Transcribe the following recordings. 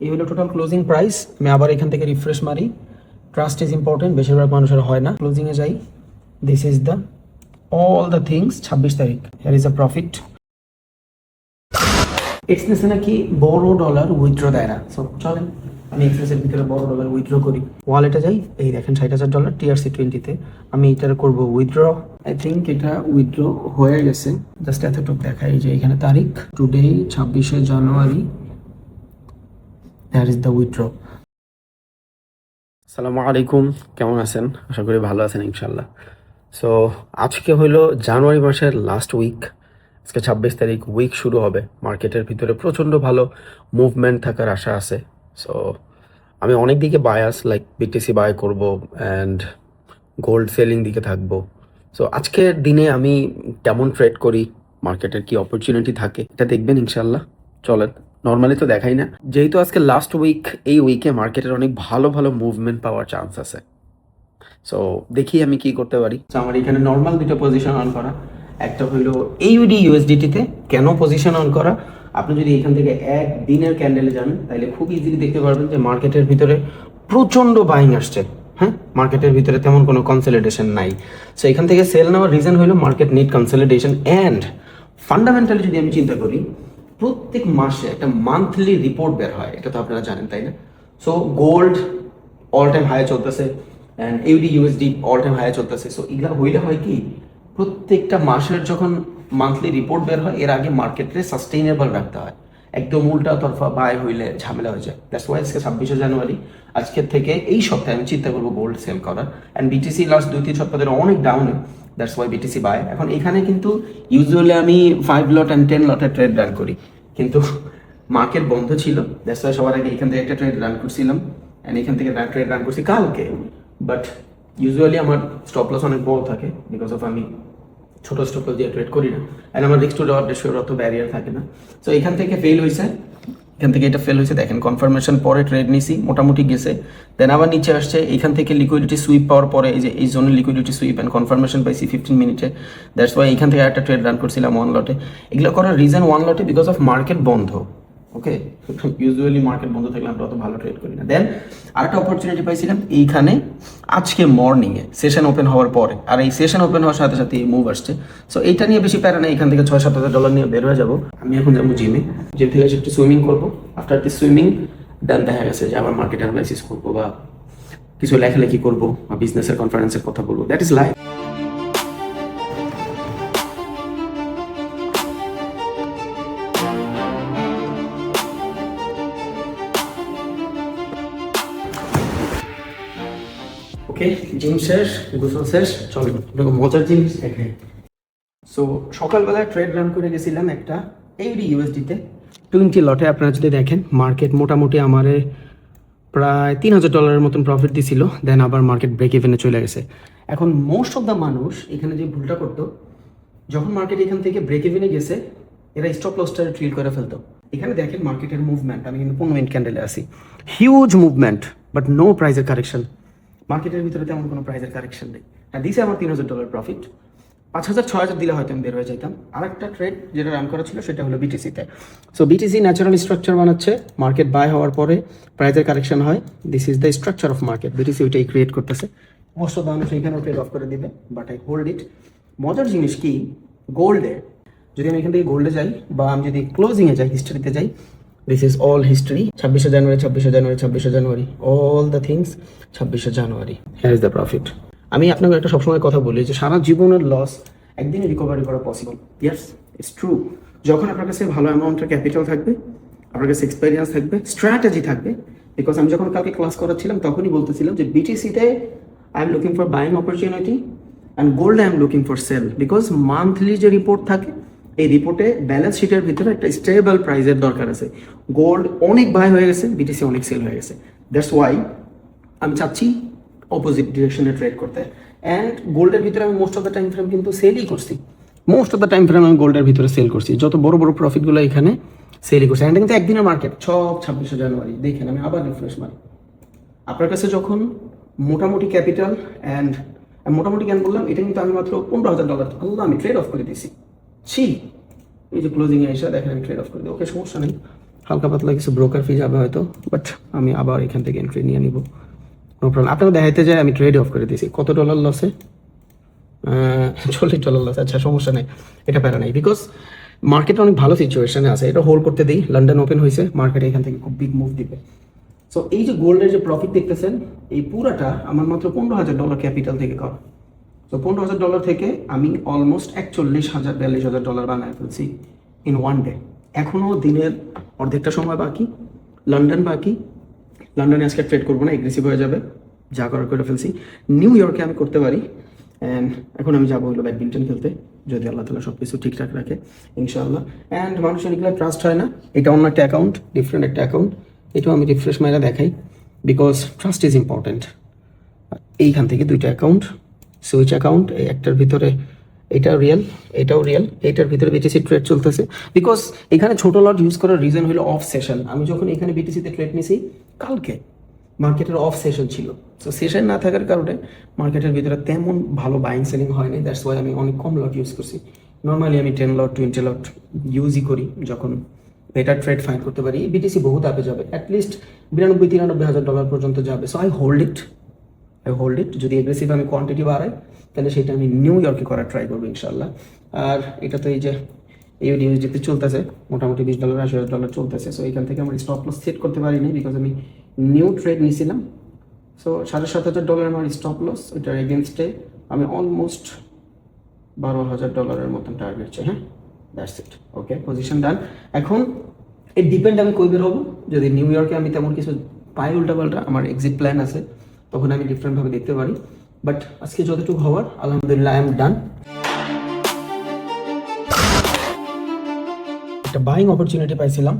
এই হলো total closing price আমি আবার এখান থেকে রিফ্রেশ মারি। ট্রাস্ট ইজ ইম্পর্টেন্ট বেশিরভাগ মানুষের হয় না। ক্লোজিংয়ে যাই। This is the all the things ছাব্বিশ তারিখ। হেয়ার ইজ আ প্রফিট এক্সপ্রেসে নাকি বড় ডলার উইথড্র দেয় না। সো চলেন, আমি এক্সপ্রেসের ভিতরে বড় ডলার উইথড্র করি। ওয়ালেটে যাই। এই দেখেন, ষাট হাজার ডলার টিআরসি টোয়েন্টিতে আমি এটার করব উইথড্র আই থিঙ্ক এটা উইথড্র হয়ে গেছে। জাস্ট এতটুকু দেখাই যে এখানে তারিখ। টুডে ছাব্বিশে January that is the withdraw আসসালামু আলাইকুম কেমন আছেন? আশা করি ভালো আছেন ইনশাল্লাহ সো আজকে হলো জানুয়ারি মাসের লাস্ট উইক আজকে ছাব্বিশ তারিখ উইক শুরু হবে। মার্কেটের ভিতরে প্রচণ্ড ভালো মুভমেন্ট থাকার আশা আছে। সো আমি অনেক দিকে বায়াস লাইক বিটিসি বাই করব অ্যান্ড গোল্ড সেলিং দিকে থাকব। সো আজকের দিনে আমি কেমন ট্রেড করি মার্কেটের কি অপরচুনিটি থাকে, এটা দেখবেন ইনশাল্লাহ চলেন। নর্মালি তো দেখাই না। যেহেতু আজকে লাস্ট উইক এই উইকে মার্কেটের অনেক ভালো ভালো মুভমেন্ট পাওয়ার চান্স আছে। সো দেখি আমি কি করতে পারি। আমার এখানে নর্মাল দুটো পজিশন অন করা। একটা হলো এইউডি ইউএসডিটিতে কেন পজিশন অন করা? আপনি যদি এখান থেকে এক দিনের ক্যান্ডেলে যান তাহলে খুব ইজিলি দেখতে পারবেন যে মার্কেটের ভিতরে প্রচণ্ড বাইং আসছে। হ্যাঁ? মার্কেটের ভিতরে তেমন কোনো কনসলিডেশন নাই। সো এখান থেকে সেল নেওয়ার রিজন হলো market need consolidation and fundamentally যদি আমি চিন্তা করি প্রত্যেক মাসে একটা মান্থলি রিপোর্ট বের হয়, এটা তো আপনারা জানেন, তাই না? So gold all time high চলতেছে অ্যান্ড ইউডি ইউএসডি অল টাইম হাই চলতেছে। সো এগুলো হইলে হয় কি, প্রত্যেকটা মাসের যখন মান্থলি রিপোর্ট বের হয়, এর আগে মার্কেটে সাস্টেইনেবল রাখতে হয়। একদম উল্টা তরফা বায় হইলে ঝামেলা হয়ে যায়। দ্যাটস ওয়াই আজকে ছাব্বিশে জানুয়ারি, আজকের থেকে এই সপ্তাহে আমি চিন্তা করব গোল্ড সেল করার। অ্যান্ড বিটিসি লাস্ট দুই তিন সপ্তাহ ধরে অনেক ডাউনে দ্যাটস ওয়াই বিটিসি বাই এখন এখানে কিন্তু ইউজুয়ালি আমি ফাইভ লট অ্যান্ড টেন লটের ট্রেড রান করি। কিন্তু মার্কেট বন্ধ ছিল দ্যাটস ওয়াই সবার আগে এখান থেকে একটা ট্রেড রান করছিলাম। অ্যান্ড এখান থেকে ট্রেড রান করছি কালকে। বাট ইউজুয়ালি আমার স্টপ লস অনেক বড় থাকে বিকজ অফ আমি ছোট স্টপ লস দিয়ে ট্রেড করি না। অ্যান্ড আমার রিক্স টু ডট রেশিওর অত ব্যারিয়ার থাকে না। সো এখান থেকে ফেল হয়েছে। এখান থেকে এটা ফেল হয়েছে। দেখেন কনফার্মেশন পরে ট্রেড নিছি, মোটামুটি গেছে। দেন আবার নিচে আসছে, এখান থেকে লিকুইডিটি সুইপ পাওয়ার পরে এই যে, এই জোনের লিকুইডিটি সুইপ অ্যান্ড কনফার্মেশন পাইছি ফিফটিন মিনিটে দ্যাটস ওয়াই এখান থেকে একটা ট্রেড রান করছিলাম ওয়ান লটে এগুলো করার রিজন ওয়ান লটে বিকজ অফ মার্কেট বন্ধ ওকে ইউজুয়ালি মার্কেট বন্ধ থাকলে আমরা অত ভালো ট্রেড করি না। দেন আরেকটা অপরচুনিটি পাইছিলাম এইখানে আজকে মর্নিংয়ে সেশন ওপেন হওয়ার পরে। আর এই সেশন ওপেন হওয়ার সাথে সাথে এই মুভ আসছে। সো এইটা নিয়ে বেশি প্যারা নেই, এখান থেকে ছয় সাত হাজার ডলার নিয়ে বের হয়ে যাব। আমি এখন যাব জিমে জিম থেকে একটু সুইমিং করব। আফটার দি সুইমিং দেন দেখা গেছে যে আবার মার্কেট অ্যানালাইসিস করব বা কিছু লেখালেখি করব বা বিজনেসের কনফারেন্সের কথা বলব। That is life okay gym শেষ গোসল শেষ চলো। এরকম মজার জিনিস দেখাই সো সকালবেলায় ট্রেড রান করে গেছিলাম একটা এইডি ইউএসডিতে টোয়েন্টি লটে আপনারা যদি দেখেন মার্কেট মোটামুটি আমারে প্রায় তিন হাজার ডলারের মতন প্রফিট দিছিল দেন আবার মার্কেট ব্রেক ইভেনে চলে গেছে। এখন মোস্ট অফ দ্য মানুষ এখানে যে ভুলটা করতো যখন মার্কেট এখান থেকে ব্রেক ইভেনে গেছে এরা স্টপ লসটা ট্রিল করে ফেলতো। এখানে দেখেন মার্কেটের মুভমেন্ট আমি কিন্তু পনেরো মিনিট ক্যান্ডেলে আসি হিউজ মুভমেন্ট বাট নো প্রাইজের কারেকশন মার্কেটের ভিতরে তেমন কোনো প্রাইজের কারেকশন নেই। হ্যাঁ দিছে আমার তিন হাজার ডলার প্রফিট পাঁচ হাজার, ছয় হাজার দিলে হয়তো আমি বের হয়ে যেতাম আরেকটা ট্রেড যেটা রান করা ছিল, সেটা হলো বিটিসিতে সো বিটিসি ন্যাচারাল স্ট্রাকচার বানাচ্ছে। মার্কেট বাই হওয়ার পরে প্রাইজের কারেকশন হয়। This is the structure of market BTC ওইটাই ক্রিয়েট করতেছে। মোস্ট অফ মানুষ এখানেও ট্রেড অফ করে দিবে বাট আই হোল্ড ইট মজার জিনিস কি? গোল্ডে যদি আমি এখান থেকে গোল্ডে যাই বা আমি যদি ক্লোজিংয়ে যাই হিস্ট্রিতে যাই দিস ইজ অল হিস্ট্রি ছাব্বিশে জানুয়ারি ছাব্বিশে জানুয়ারি ছাব্বিশে জানুয়ারি অল দ্য থিংস ছাব্বিশে জানুয়ারি হ্যার ইজ দ্য প্রফিট আমি আপনাকে একটা সবসময় কথা বলি যে সারা জীবনের লস একদিনে রিকভারি করা পসিবল ইয়াস ইটস ট্রু যখন আপনার কাছে ভালো অ্যামাউন্টের ক্যাপিটাল থাকবে, আপনার কাছে এক্সপেরিয়েন্স থাকবে স্ট্র্যাটেজি থাকবে বিকজ আমি যখন কালকে ক্লাস করাচ্ছিলাম, তখনই বলতেছিলাম যে বিটিসিতে I am looking for buying opportunity and gold I am looking for sell because monthly যে রিপোর্ট থাকে এই রিপোর্টে ব্যালেন্স শিটের ভিতরে একটা স্টেবল প্রাইজের দরকার আছে। গোল্ড অনেক বাই হয়ে গেছে বিটিসি অনেক সেল হয়ে গেছে। দ্যাটস ওয়াই আমি চাচ্ছি অপোজিট ডিরেকশনে ট্রেড করতে। অ্যান্ড গোল্ডের ভিতরে আমি most of the time frame কিন্তু সেলই করছি। Most of the time frame আমি গোল্ডের ভিতরে সেল করছি। যত বড় বড় প্রফিটগুলো এখানে সেলই করছি। অ্যান্ড কিন্তু একদিনের মার্কেট সব ছাব্বিশে জানুয়ারি। দেখেন, আমি আবার রিফ্রেশ মারি। আপনার কাছে যখন মোটামুটি ক্যাপিটাল অ্যান্ড মোটামুটি কেন বললাম এটা কিন্তু আমি মাত্র পনেরো হাজার ডলার আল্লাহ, আমি ট্রেড অফ করে দিয়েছি। ছি। এই যে ক্লোজিং এসে দেখেন আমি ট্রেড অফ করে দিই। ওকে সমস্যা নেই। হালকা পাতলা কিছু ব্রোকার ফি যাবে হয়তো বাট আমি আবার এখান থেকে এন্ট্রি নিয়ে নিব। নো প্রবলেম আপনাকে দেখাইতে যাই, আমি ট্রেড অফ করে দিয়েছি। কত ডলার লসে চল্লিশ ডলার লস আচ্ছা সমস্যা নেই। এটা প্যারা নাই। বিকজ মার্কেট অনেক ভালো সিচুয়েশনে আছে। এটা হোল্ড করতে দিই। লন্ডন ওপেন হয়েছে। মার্কেট এখান থেকে খুব বিগ মুভ দিবে। সো এই যে গোল্ডের যে প্রফিট দেখতেছেন, এই পুরাটা আমার মাত্র পনেরো হাজার ডলার ক্যাপিটাল থেকে করা। তো পনেরো হাজার ডলার থেকে আমি অলমোস্ট একচল্লিশ হাজার, বিয়াল্লিশ হাজার ডলার বানায় ফেলছি ইন ওয়ান ডে এখনও দিনের অর্ধেকটা সময় বাকি, লন্ডন বাকি। লন্ডনে আজকে ট্রেড করব না এগ্রেসিভ হয়ে যাবে, যা করার করে ফেলছি। নিউ ইয়র্কে আমি করতে পারি অ্যান্ড এখন আমি যাব হলো ব্যাডমিন্টন খেলতে, যদি আল্লাহ তালা সব কিছু ঠিকঠাক রাখে, ইনশাআল্লাহ। অ্যান্ড মানুষের এগুলো ট্রাস্ট হয় না, এটা অন্য একটা অ্যাকাউন্ট ডিফারেন্ট একটা অ্যাকাউন্ট এটাও আমি রিফ্রেশ মাইরা দেখাই বিকজ ট্রাস্ট ইজ ইম্পর্টেন্ট এইখান থেকে দুইটা অ্যাকাউন্ট সুইচ অ্যাকাউন্ট একটার ভিতরে এটাও রিয়েল এটাও রিয়েল এটার ভিতরে বিটিসি ট্রেড চলতেছে। বিকজ এখানে ছোট লট ইউজ করার রিজন হলো অফ সেশন আমি যখন এখানে বিটিসিতে ট্রেড নিছি, কালকে মার্কেটের অফ সেশন ছিল। সো সেশন না থাকার কারণে মার্কেটের ভিতরে তেমন ভালো বাইং সেলিং হয়নি। দ্যাটস ওয়াই আমি অনেক কম লট ইউজ করছি। নর্মালি আমি টেন লট টোয়েন্টি লট ইউজই করি যখন বেটার ট্রেড ফাইন করতে পারি। বিটিসি বহুত আপে যাবে। অ্যাটলিস্ট বিরানব্বই, তিরানব্বই হাজার ডলার পর্যন্ত যাবে। So I hold it hold it যদি এগ্রেসিভ আমি কোয়ান্টিটি বাড়াই, তাহলে সেটা আমি নিউ ইয়র্কে করার ট্রাই করব ইনশাল্লাহ আর এটা তো এই যে ইউডি ইউএসডিতে চলতেছে, মোটামুটি বিশ ডলার আশি হাজার ডলার চলতেছে। সো এখান থেকে আমার স্টপ লস সেট করতে পারিনি বিকজ আমি নিউ ট্রেড নিয়েছিলাম। সো সাড়ে সাত হাজার ডলার আমার স্টপ লস এটার এগেনস্টে আমি অলমোস্ট বারো হাজার ডলারের মতন টার্গেট চাই হ্যাঁ? দ্যাটস ইট ওকে পজিশন ডান এখন এর ডিপেন্ড আমি কই বের হব? যদি নিউ ইয়র্কে আমি তেমন কিছু পাই উল্টাপাল্টা, আমার এক্সিট প্ল্যান আছে। তখন আমি ডিফারেন্টভাবে দেখতে পারি। বাট আজকে যতটুকু হওয়ার, আলহামদুলিল্লাহ আই এম ডান একটা বাইং অপরচুনিটি পাইছিলাম।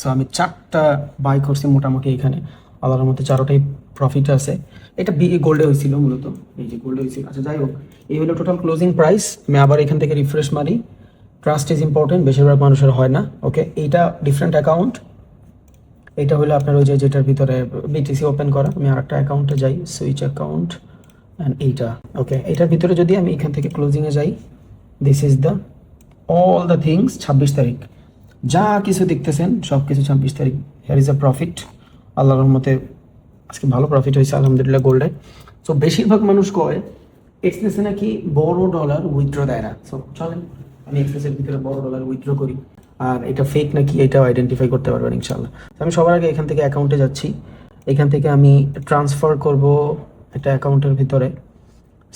সো আমি চারটা বাই করছি মোটামুটি এখানে। আল্লাহর মধ্যে চারোটাই প্রফিট আছে। এটা বি গোল্ডে হয়েছিল মূলত। এই যে গোল্ডে হয়েছিল। আচ্ছা যাই হোক। এই হলো টোটাল ক্লোজিং প্রাইস আমি আবার এখান থেকে রিফ্রেশ মারি। ট্রাস্ট ইজ ইম্পর্টেন্ট বেশিরভাগ মানুষের হয় না। ওকে এইটা ডিফারেন্ট অ্যাকাউন্ট এটা হলো আপনার ওই যে যেটার ভিতরে বিটিসি ওপেন করা। আমি আর একটা অ্যাকাউন্টে যাই সুইচ অ্যাকাউন্ট অ্যান্ড এইটা। ওকে এটার ভিতরে যদি আমি এখান থেকে ক্লোজিংয়ে যাই this is the all the things ছাব্বিশ তারিখ। যা কিছু দেখতেছেন, সব কিছু ছাব্বিশ তারিখ। হেয়ার ইজ আ প্রফিট আল্লাহর রহমতে আজকে ভালো প্রফিট হয়েছে, আলহামদুলিল্লাহ গোল্ডে সো বেশিরভাগ মানুষ কয় এক্সপ্রেসে নাকি বড় ডলার উইথড্র দেয় না। সো চলেন, আমি এক্সপ্রেসের ভিতরে বড় ডলার উইথড্র করি। আর এটা ফেক নাকি এটাও আইডেন্টিফাই করতে পারবেন ইনশাল্লাহ আমি সবার আগে এখান থেকে অ্যাকাউন্টে যাচ্ছি। এখান থেকে আমি ট্রান্সফার করব একটা অ্যাকাউন্টের ভিতরে।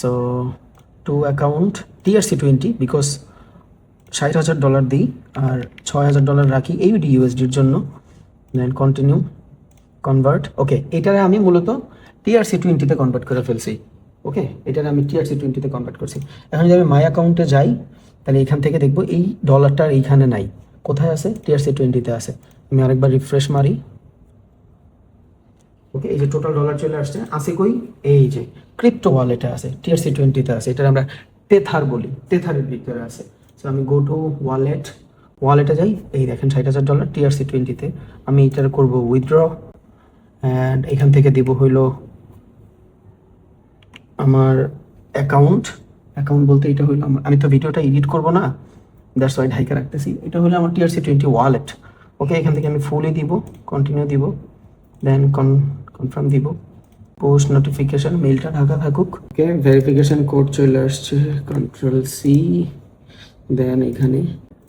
So two account TRC twenty because ষাট হাজার ডলার দিই আর ছয় হাজার ডলার রাখি এইউডি ইউএসডির জন্য। দেন কন্টিনিউ কনভার্ট ওকে এটারে আমি মূলত টিআরসি টোয়েন্টিতে কনভার্ট করে ফেলছি। ওকে এটারে আমি টিআরসি টোয়েন্টিতে কনভার্ট করছি। এখন যদি আমি মাই অ্যাকাউন্টে যাই, তাহলে এখান থেকে দেখব এই ডলারটা এইখানে নাই। কোথায় আছে? টিআরসি টোয়েন্টিতে আছে। আমি আরেকবার রিফ্রেশ মারি। ওকে এই যে টোটাল ডলার চলে আসছে। আছে কই? এই যে ক্রিপ্টো ওয়ালেটে আছে টিআরসি টোয়েন্টিতে আছে। এটা আমরা টেথার বলি। টেথারের ভিতরে আছে। সো আমি গো টু ওয়ালেট ওয়ালেটে যাই। এই দেখেন, ষাট হাজার ডলার টিআরসি টোয়েন্টিতে আমি এটার করব উইথড্র অ্যান্ড এখান থেকে দিব হইল আমার অ্যাকাউন্ট অ্যাকাউন্ট বলতে এটা হইল আমি তো ভিডিওটা এডিট করব না। দ্যাটস ওয়াই ঢাইকা রাখতেছি। এটা হলো আমার টিআরসি টোয়েন্টি ওয়ালেট ওকে এখান থেকে আমি ফুলই দিব কন্টিনিউ দিব দেন কন কনফার্ম দিব। পোস্ট নোটিফিকেশন মেলটা ঢাকা থাকুক। ওকে ভেরিফিকেশন কোড চলে আসছে কন্ট্রোল সি দেন এখানে।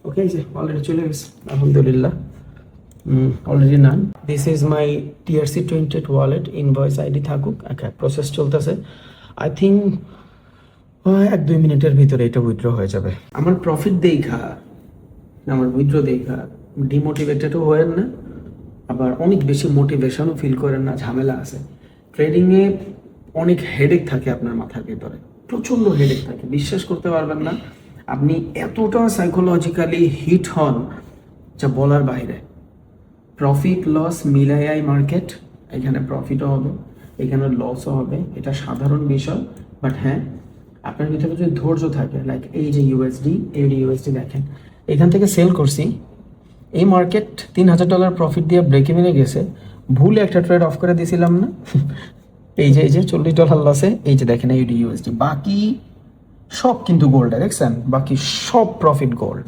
ওকে এই যে অলরেডি চলে গেছে, আলহামদুলিল্লাহ। Already none this is my TRC twenty wallet invoice ID থাকুক। একটা প্রসেস চলতেছে। আই থিঙ্ক এক দুই মিনিটের ভিতরে এটা উইথড্র হয়ে যাবে। আমার প্রফিট দেখা, আমার উইথড্র দেখা। ডিমোটিভেটেডও হয়েন না, আবার অনেক বেশি মোটিভেশনও ফিল করেন না, ঝামেলা আছে। ট্রেডিংয়ে অনেক হেডেক থাকে আপনার মাথার ভেতরে, প্রচণ্ড হেডেক থাকে, বিশ্বাস করতে পারবেন না। আপনি এতটা সাইকোলজিক্যালি হিট হন যা বলার বাইরে। প্রফিট লস মিলাইয়াই মার্কেট এখানে প্রফিটও হবে, এখানে লসও হবে, এটা সাধারণ বিষয় বাট হ্যাঁ আপনার ভিতরে যদি ধৈর্য থাকে লাইক এই যে ইউএসডি এই ইউএসডি দেখেন এখান থেকে সেল করছি। এই মার্কেট তিন হাজার ডলার প্রফিট দিয়ে ব্রেক ইভেনে গেছে। ভুলে একটা ট্রেড অফ করে দিয়েছিলাম না? এই যে এই যে চল্লিশ ডলার লসে এই যে দেখেন এইডি ইউএসডি বাকি সব কিন্তু গোল্ডে দেখছেন? বাকি সব প্রফিট গোল্ড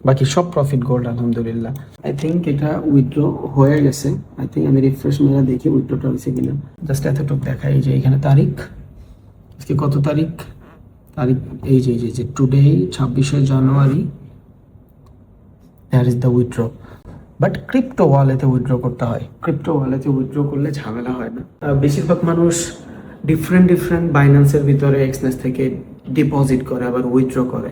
বাকি সব প্রফিট গোল্ড আলহামদুলিল্লাহ। আই থিঙ্ক এটা উইথড্র হয়ে গেছে। আই থিঙ্ক আমি রিফ্রেশ মেরা দেখি উইথড্রটা হয়েছে কিনা। জাস্ট এতটুকু দেখাই যে এখানে তারিখ। আজকে কত তারিখ? তারিখ এই যে, এই যে- টুডে ছাব্বিশে January that is the withdraw but crypto ওয়ালেতে withdraw করতে হয়। ক্রিপ্টো ওয়ালেতে উইথড্র করলে ঝামেলা হয় না। বেশিরভাগ মানুষ ডিফারেন্ট ডিফারেন্ট বাইন্যান্সের ভিতরে এক্সনেস থেকে ডিপোজিট করে, আবার উইথড্র করে।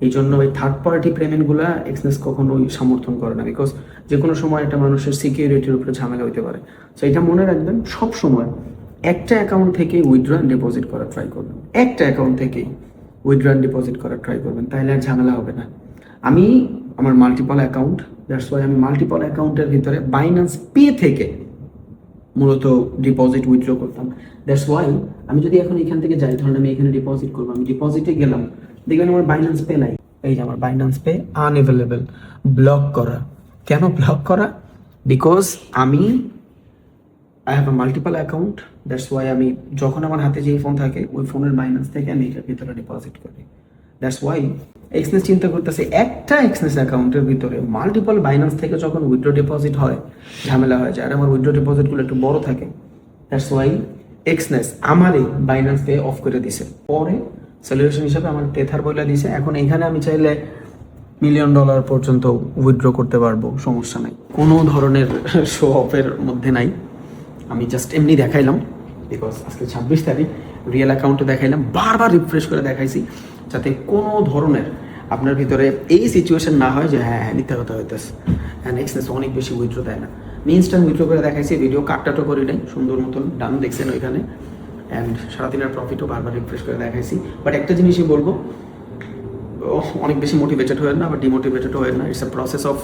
এই জন্য ওই থার্ড পার্টি পেমেন্টগুলো এক্সনেস কখনোই সমর্থন করে না। বিকজ যে কোনো সময় একটা মানুষের সিকিউরিটির উপরে ঝামেলা হইতে পারে। সো এটা মনে রাখবেন সব সময় একটা অ্যাকাউন্ট থেকে উইথড্র ডিপোজিট করার ট্রাই করবেন। একটা অ্যাকাউন্ট থেকেই উইথড্র ডিপোজিট করার ট্রাই করবেন তাহলে আর ঝামেলা হবে না। আমি আমার মাল্টিপল অ্যাকাউন্ট দ্যাটস ওয়াই আমি মাল্টিপল অ্যাকাউন্টের ভিতরে বাইন্যান্স পে থেকে মূলত ডিপোজিট উইথড্র করতাম। দ্যাটস ওয়াই আমি যদি এখন এখান থেকে যাই, ধরুন আমি এখানে ডিপোজিট করব, আমি ডিপোজিটে গেলাম দেখবেন আমার বাইন্যান্স পে নাই। এই যে আমার বাইন্যান্স পে আনএভেলেবেল ব্লক করা। কেন ব্লক করা? বিকজ আমি I have a multiple account that's why আমি যখন আমার হাতে যেই ফোন থাকে, ওই ফোনের বাইন্যান্স থেকে আমি এটার ভিতরে ডিপোজিট করি। দ্যাটস ওয়াই এক্সনেস চিন্তা করতেছে, একটা এক্সনেস অ্যাকাউন্টের ভিতরে মাল্টিপল বাইন্যান্স থেকে যখন উইথড্র ডিপোজিট হয়, ঝামেলা হয়ে যায়, আর আমার উইথড্র ডিপোজিটগুলো একটু বড় থাকে দ্যাটস ওয়াই এক্সনেস আমারই বাইন্যান্স পে অফ করে দিছে। পরে সলিউশন হিসাবে আমার টেথার বলে দিছে, এখন এখানে আমি চাইলে মিলিয়ন ডলার পর্যন্ত উইথড্র করতে পারব, সমস্যা নাই। কোনো ধরনের শো অফের মধ্যে নাই। আমি জাস্ট এমনি দেখাইলাম বিকজ আজকে ছাব্বিশ তারিখ রিয়েল অ্যাকাউন্টে দেখাইলাম, বারবার রিফ্রেশ করে দেখাইছি, যাতে কোনো ধরনের আপনার ভিতরে এই সিচুয়েশন না হয় যে হ্যাঁ হ্যাঁ মিথ্যা কথা হইতেছে। হ্যাঁ নেক্সট অনেক বেশি উইথড্র দেয় না। আমি ইনস্ট্যান্ট করে দেখাইছি ভিডিও কাটটাটো করি নাই, সুন্দর মতন ডান দেখছেন ওইখানে। অ্যান্ড সারাদিনের প্রফিটও বারবার রিফ্রেশ করে দেখাইছি। বাট একটা জিনিসই বলব অনেক বেশি মোটিভেটেড হয়ে না, বা ডিমোটিভেটেড হয়ে না it's a process of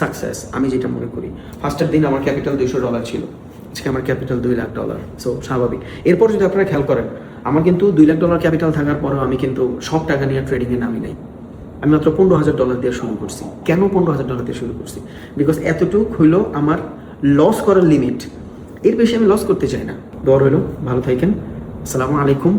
success আমি যেটা মনে করি। ফার্স্টের দিন আমার ক্যাপিটাল দুইশো ডলার ছিল। আজকে আমার ক্যাপিটাল দুই লাখ ডলার সো স্বাভাবিক। এরপর যদি আপনারা খেয়াল করেন, আমার কিন্তু দুই লাখ ডলার ক্যাপিটাল থাকার পরেও আমি কিন্তু সব টাকা নিয়ে ট্রেডিংয়ে নামি নাই। আমি মাত্র পনেরো হাজার ডলার দিয়ে শুরু করছি। কেন পনেরো হাজার ডলার দিয়ে শুরু করছি? বিকজ এতটুকু হইল আমার লস করার লিমিট এর বেশি আমি লস করতে চাই না। দর হইল ভালো থাকেন। আসসালামু আলাইকুম।